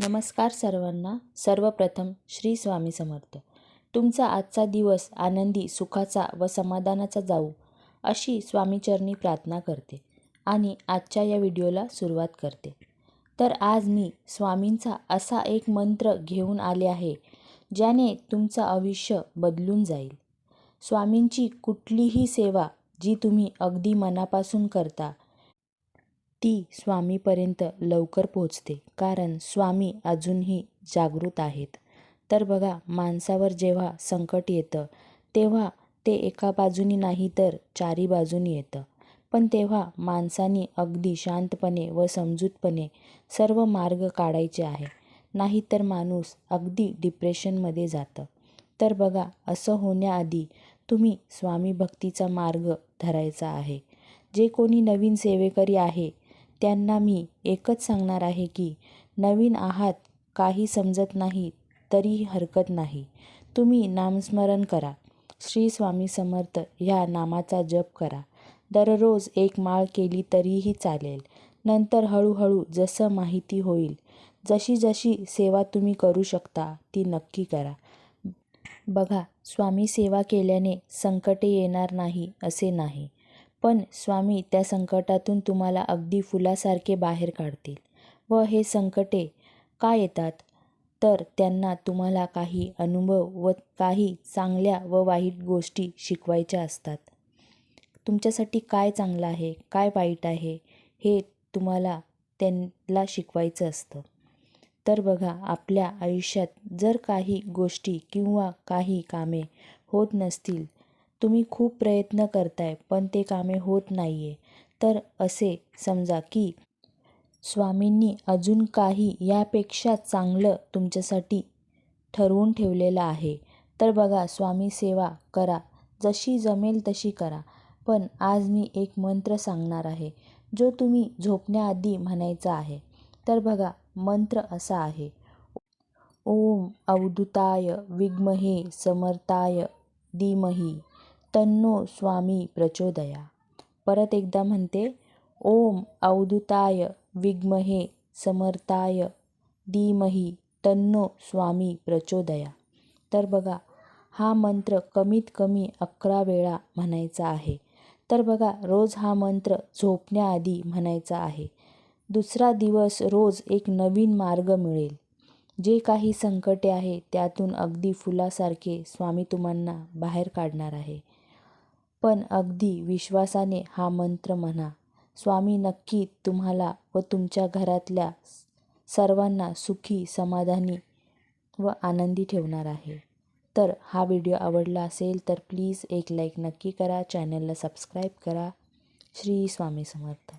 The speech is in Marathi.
नमस्कार सर्वांना. सर्वप्रथम श्री स्वामी समर्थ. तुमचा आजचा दिवस आनंदी सुखाचा व समाधानाचा जाऊ अशी स्वामीचरणी प्रार्थना करते आणि आजच्या या व्हिडिओला सुरुवात करते. तर आज मी स्वामींचा असा एक मंत्र घेऊन आले आहे ज्याने तुमचं आयुष्य बदलून जाईल. स्वामींची कुठलीही सेवा जी तुम्ही अगदी मनापासून करता ती स्वामीपर्यंत लवकर पोहोचते कारण स्वामी अजूनही जागृत आहेत. तर बघा माणसावर जेव्हा संकट येतं तेव्हा ते एका बाजूनी नाही तर चारी बाजूनी येतं. पण तेव्हा माणसानी अगदी शांतपणे व समजूतपणे सर्व मार्ग काढायचे आहे. नाहीतर माणूस अगदी डिप्रेशनमध्ये जातं. तर बघा असं होण्याआधी तुम्ही स्वामी भक्तीचा मार्ग धरायचा आहे. जे कोणी नवीन सेवेकरी आहे त्यांना मी एकच सांगणार आहे की नवीन आहात काही समजत नाही तरी हरकत नाही. तुम्ही नामस्मरण करा. श्री स्वामी समर्थ ह्या नामाचा जप करा. दररोज एक माळ केली तरीही चालेल. नंतर हळूहळू जसं माहिती होईल जशी जशी सेवा तुम्ही करू शकता ती नक्की करा. बघा स्वामी सेवा केल्याने संकटे येणार नाही असे नाही. पण स्वामी त्या संकटातून तुम्हाला अगदी फुलासारखे बाहेर काढतील. व हे संकटे का येतात? तर त्यांना तुम्हाला काही अनुभव व काही चांगल्या व वाईट गोष्टी शिकवायच्या असतात. तुमच्यासाठी काय चांगलं आहे? काय वाईट आहे? हे तुम्हाला त्यांना शिकवायचं असतं. तर बघा आपल्या आयुष्यात जर काही गोष्टी किंवा काही कामे होत नसतील तुम्ही खूप प्रयत्न करताय पण ते कामे होत नाही आहे तर असे समजा की स्वामींनी अजून काही यापेक्षा चांगलं तुमच्यासाठी ठरवून ठेवलेलं आहे. तर बघा स्वामी सेवा करा. जशी जमेल तशी करा. पण आज मी एक मंत्र सांगणार आहे जो तुम्ही झोपण्याआधी म्हणायचा आहे. तर बघा मंत्र असा आहे. ओम अवधुताय विग्महे समर्थाय धीमही. तन्नो स्वामी प्रचोदया. परत एकदा म्हणते ओम अवधुताय विग्महे समर्थाय धीमही तन्नो स्वामी प्रचोदया. तर बघा हा मंत्र कमीत कमी अकरा वेळा म्हणायचा आहे. तर बघा रोज हा मंत्र झोपण्याआधी म्हणायचा आहे. दुसरा दिवस रोज एक नवीन मार्ग मिळेल. जे काही संकटे आहे त्यातून अगदी फुलासारखे स्वामी तुम्हाला बाहेर काढणार आहे. पण अगदी विश्वासाने हा मंत्र म्हणा. स्वामी नक्की तुम्हाला व तुमच्या घरातल्या सर्वांना सुखी समाधानी व आनंदी ठेवणार आहे. तर हा व्हिडिओ आवडला असेल तर प्लीज एक लाईक नक्की करा. चॅनलला सबस्क्राईब करा. श्री स्वामी समर्थ.